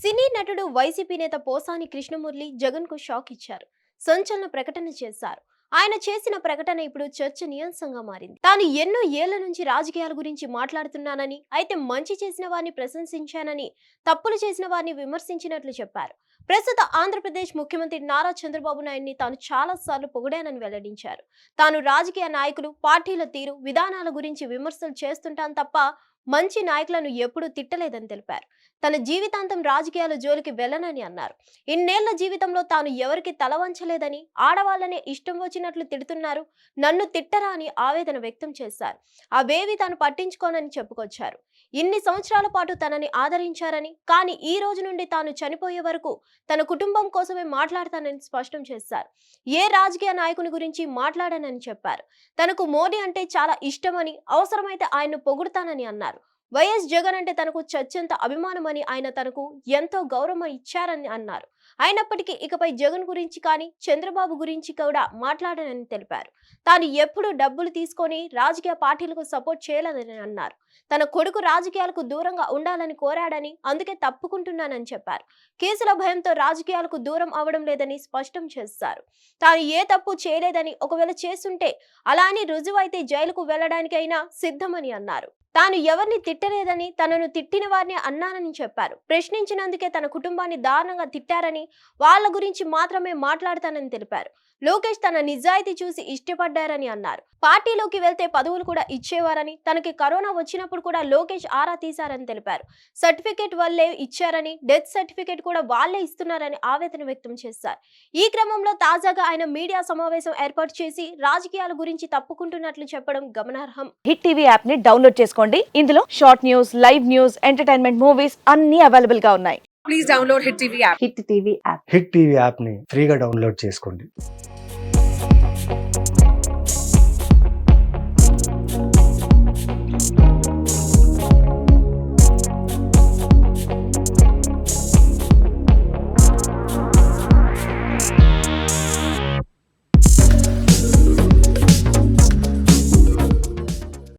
సినీ నటుడు వైసీపీ నేత పోసాని కృష్ణమురళి జగన్కు షాక్ ఇచ్చారు. సంచలన ప్రకటన చేశారు. ఆయన చేసిన ప్రకటన ఇప్పుడు చర్చనీయాంశంగా మారింది. తాను ఎన్నో ఏళ్ళ నుంచి రాజకీయాల గురించి మాట్లాడుతున్నానని అయితే మంచి చేసిన వారిని ప్రశంసించానని తప్పులు చేసిన వారిని విమర్శించినట్లు చెప్పారు. ప్రస్తుత ఆంధ్రప్రదేశ్ ముఖ్యమంత్రి నారా చంద్రబాబు నాయుడిని తాను చాలా సార్లు పొగిడానని వెల్లడించారు. తాను రాజకీయ నాయకులు పార్టీల తీరు విధానాల గురించి విమర్శలు చేస్తుంటాను తప్ప మంచి నాయకులను ఎప్పుడూ తిట్టలేదని తెలిపారు. తన జీవితాంతం రాజకీయాల జోలికి వెళ్ళనని అన్నారు. ఇన్నేళ్ళ జీవితంలో తాను ఎవరికి తల వంచలేదని ఆడవాళ్ళనే ఇష్టం వచ్చినట్లు తిడుతున్నారు నన్ను తిట్టరా అని ఆవేదన వ్యక్తం చేశారు. అవేవి తాను పట్టించుకోనని చెప్పుకొచ్చారు. ఇన్ని సంవత్సరాల పాటు తనని ఆదరించారని కానీ ఈ రోజు నుండి తాను చనిపోయే వరకు తన కుటుంబం కోసమే మాట్లాడతానని స్పష్టం చేశారు. ఏ రాజకీయ నాయకుని గురించి మాట్లాడానని చెప్పారు. తనకు మోడీ అంటే చాలా ఇష్టమని అవసరమైతే ఆయన్ను పొగుడతానని అన్నారు. వైఎస్ జగన్ అంటే తనకు చచ్చంత అభిమానమని ఆయన తనకు ఎంతో గౌరవం ఇచ్చారని అన్నారు. అయినప్పటికీ ఇకపై జగన్ గురించి కానీ చంద్రబాబు గురించి కూడా మాట్లాడనని తెలిపారు. తాను ఎప్పుడు డబ్బులు తీసుకొని రాజకీయ పార్టీలకు సపోర్ట్ చేయలేదని అన్నారు. తన కొడుకు రాజకీయాలకు దూరంగా ఉండాలని కోరాడని అందుకే తప్పుకుంటున్నానని చెప్పారు. కేసుల భయంతో రాజకీయాలకు దూరం అవడం లేదని స్పష్టం చేశారు. తాను ఏ తప్పు చేయలేదని ఒకవేళ చేస్తుంటే అలా అని రుజువైతే జైలుకు వెళ్ళడానికైనా సిద్ధమని అన్నారు. తాను ఎవరిని తిట్టలేదని తనను తిట్టిన వారిని అన్నానని చెప్పారు. ప్రశ్నించినందుకే తన కుటుంబాన్ని దారుణంగా తిట్టారని వాళ్ళ గురించి మాత్రమే మాట్లాడతానని తెలిపారు. లోకేష్ తన నిజాయితీ చూసి ఇష్టపడ్డారని అన్నారు. పార్టీలోకి వెళ్తే పదవులు కూడా ఇచ్చేవారని తనకి కరోనా వచ్చినప్పుడు కూడా లోకేష్ ఆరా తీశారని తెలిపారు. సర్టిఫికేట్ వల్లే ఇచ్చారని డెత్ సర్టిఫికేట్ కూడా వాళ్ళే ఇస్తున్నారని ఆవేదన వ్యక్తం చేశారు. ఈ క్రమంలో తాజాగా ఆయన మీడియా సమావేశం ఏర్పాటు చేసి రాజకీయాల గురించి తప్పుకుంటున్నట్లు చెప్పడం గమనార్హం. హిట్ టీవీ యాప్ని డౌన్లోడ్ చేసుకోండి. ఇందులో short news live news entertainment movies అన్ని అవైలబుల్గా ఉన్నాయి. Please download Hit TV app. Hit TV app Hit TV యాప్ని ఫ్రీగా డౌన్లోడ్ చేసుకోండి.